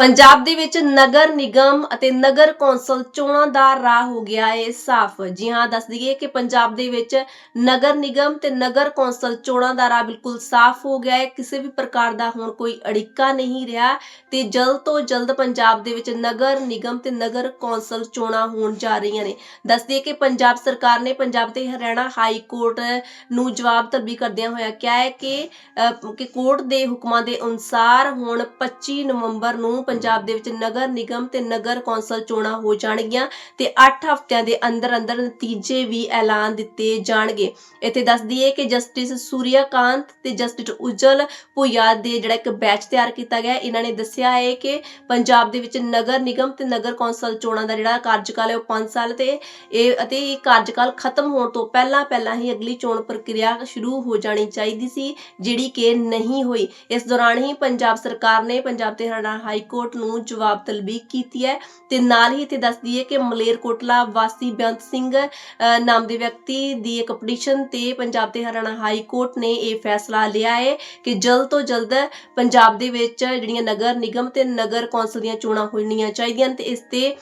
ਪੰਜਾਬ ਦੇ ਵਿੱਚ ਨਗਰ ਨਿਗਮ ਅਤੇ ਨਗਰ ਕੌਂਸਲ ਚੋਣਾਂ ਦਾ ਰਾਹ ਹੋ ਗਿਆ ਏ ਸਾਫ਼। ਜੀ ਹਾਂ, ਦੱਸ ਦਈਏ ਕਿ ਪੰਜਾਬ ਦੇ ਵਿੱਚ ਨਗਰ ਨਿਗਮ ਤੇ ਨਗਰ ਕੌਂਸਲ ਚੋਣਾਂ ਦਾ ਰਾਹ ਬਿਲਕੁਲ ਸਾਫ਼ ਹੋ ਗਿਆ ਹੈ ਕਿਸੇ ਵੀ ਪ੍ਰਕਾਰ ਦਾ ਹੁਣ ਕੋਈ ਅੜਿੱਕਾ ਨਹੀਂ ਰਿਹਾ ਤੇ ਜਲਦ ਤੋਂ ਜਲਦ ਪੰਜਾਬ ਦੇ ਵਿੱਚ ਨਗਰ ਨਿਗਮ ਤੇ ਨਗਰ ਕੌਂਸਲ ਚੋਣਾਂ ਹੋਣ ਜਾ ਰਹੀਆਂ ਨੇ। ਦੱਸ ਦਈਏ ਕਿ ਪੰਜਾਬ ਸਰਕਾਰ ਨੇ ਪੰਜਾਬ ਤੇ ਹਰਿਆਣਾ ਹਾਈ ਕੋਰਟ ਨੂੰ ਜਵਾਬ ਤਲਬੀ ਕਰਦਿਆਂ ਹੋਇਆ ਕਿਹਾ ਹੈ ਕਿ ਕੋਰਟ ਦੇ ਹੁਕਮਾਂ ਦੇ ਅਨੁਸਾਰ ਹੁਣ 25 ਨਵੰਬਰ ਨੂੰ ਪੰਜਾਬ ਦੇ ਵਿੱਚ ਨਗਰ ਨਿਗਮ ਤੇ ਨਗਰ ਕੌਂਸਲ ਚੋਣਾਂ ਹੋ ਜਾਣਗੀਆਂ ਤੇ 8 ਹਫ਼ਤਿਆਂ ਦੇ ਅੰਦਰ ਅੰਦਰ ਨਤੀਜੇ ਵੀ ਐਲਾਨ ਦਿੱਤੇ ਜਾਣਗੇ। ਇੱਥੇ ਦੱਸ ਦਈਏ ਕਿ ਜਸਟਿਸ ਸੂਰਿਆਕਾਂਤ ਤੇ ਜਸਟਿਸ ਉਜਲ ਭੁਇਆ ਦੇ ਜਿਹੜਾ ਇੱਕ ਬੈਚ ਤਿਆਰ ਕੀਤਾ ਗਿਆ, ਇਹਨਾਂ ਨੇ ਦੱਸਿਆ ਹੈ ਕਿ ਪੰਜਾਬ ਦੇ ਵਿੱਚ ਨਗਰ ਨਿਗਮ ਤੇ ਨਗਰ ਕੌਂਸਲ ਚੋਣਾਂ ਦਾ ਜਿਹੜਾ ਕਾਰਜਕਾਲ ਹੈ ਉਹ 5 ਸਾਲ ਤੇ ਇਹ ਅਤੇ ਇਹ ਕਾਰਜਕਾਲ ਖਤਮ ਹੋਣ ਤੋਂ ਪਹਿਲਾਂ ਪਹਿਲਾਂ ਹੀ ਅਗਲੀ ਚੋਣ ਪ੍ਰਕਿਰਿਆ ਸ਼ੁਰੂ ਹੋ ਜਾਣੀ ਚਾਹੀਦੀ ਸੀ, ਜਿਹੜੀ ਕਿ ਨਹੀਂ ਹੋਈ। ਇਸ ਦੌਰਾਨ ਹੀ ਪੰਜਾਬ ਸਰਕਾਰ ਨੇ, ਪੰਜਾਬ ਤੇ ਹਰਿਆਣਾ ਹਾਈ ਕੋਰਟ ਨੂੰ ਜਵਾਬ ਤਲਬੀ ਕੀਤੀ ਹੈ ਤੇ ਨਾਲ ਹੀ ਇੱਥੇ ਦੱਸਦੀ ਹੈ ਕਿ ਮਲੇਰਕੋਟਲਾ ਵਾਸੀ ਬੇਅੰਤ ਸਿੰਘ ਨਾਮ ਦੇ ਵਿਅਕਤੀ ਦੀ ਇੱਕ ਪਟੀਸ਼ਨ ਤੇ ਪੰਜਾਬ ਤੇ ਹਰਿਆਣਾ ਹਾਈ ਕੋਰਟ ਨੇ ਇਹ ਫੈਸਲਾ ਲਿਆ ਹੈ ਕਿ ਜਲਦ ਤੋਂ ਜਲਦ ਪੰਜਾਬ ਦੇ ਵਿੱਚ ਜਿਹੜੀਆਂ ਨਗਰ ਨਿਗਮ ਤੇ ਨਗਰ ਕੌਂਸਲ ਦੀਆਂ ਚੋਣਾਂ ਹੋਣੀਆਂ ਚਾਹੀਦੀਆਂ ਹਨ ਤੇ ਇਸ ਤੇ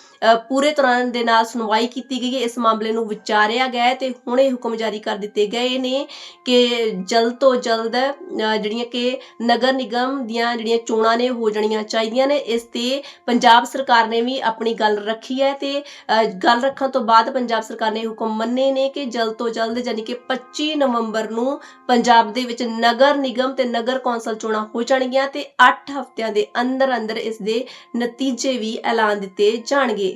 ਪੂਰੇ ਤਰ੍ਹਾਂ ਦੇ ਨਾਲ ਸੁਣਵਾਈ ਕੀਤੀ ਗਈ ਹੈ। ਇਸ ਮਾਮਲੇ ਨੂੰ ਵਿਚਾਰਿਆ ਗਿਆ ਹੈ ਤੇ ਇਹ ਹੁਕਮ ਜਾਰੀ ਕਰ ਦਿੱਤੇ ਗਏ ਨੇ ਕਿ ਜਲਦ ਤੋਂ ਜਲਦ ਅ, ਜਿਹੜੀਆਂ ਕਿ ਨਗਰ ਨਿਗਮ ਦੀਆਂ ਜਿਹੜੀਆਂ ਚੋਣਾਂ ਨੇ ਹੋ ਜਾਣੀਆਂ ਚਾਹੀਦੀਆਂ ਨੇ। ਇਸ ਤੇ ਪੰਜਾਬ ਸਰਕਾਰ ਨੇ ਵੀ ਆਪਣੀ ਗੱਲ ਰੱਖੀ ਹੈ ਤੇ ਗੱਲ ਰੱਖਣ ਤੋਂ ਬਾਅਦ ਪੰਜਾਬ ਸਰਕਾਰ ਨੇ ਹੁਕਮ ਮੰਨੇ ਨੇ ਕਿ ਜਲਦ ਤੋਂ ਜਲਦ ਯਾਨੀ ਕਿ 25 ਨਵੰਬਰ ਨੂੰ ਪੰਜਾਬ ਦੇ ਵਿੱਚ ਨਗਰ ਨਿਗਮ ਤੇ ਨਗਰ ਕੌਂਸਲ ਚੋਣਾਂ ਹੋ ਜਾਣਗੀਆਂ ਤੇ 8 ਹਫ਼ਤਿਆਂ ਦੇ ਅੰਦਰ ਅੰਦਰ ਇਸ ਦੇ ਨਤੀਜੇ ਵੀ ਐਲਾਨ ਦਿੱਤੇ ਜਾਣਗੇ।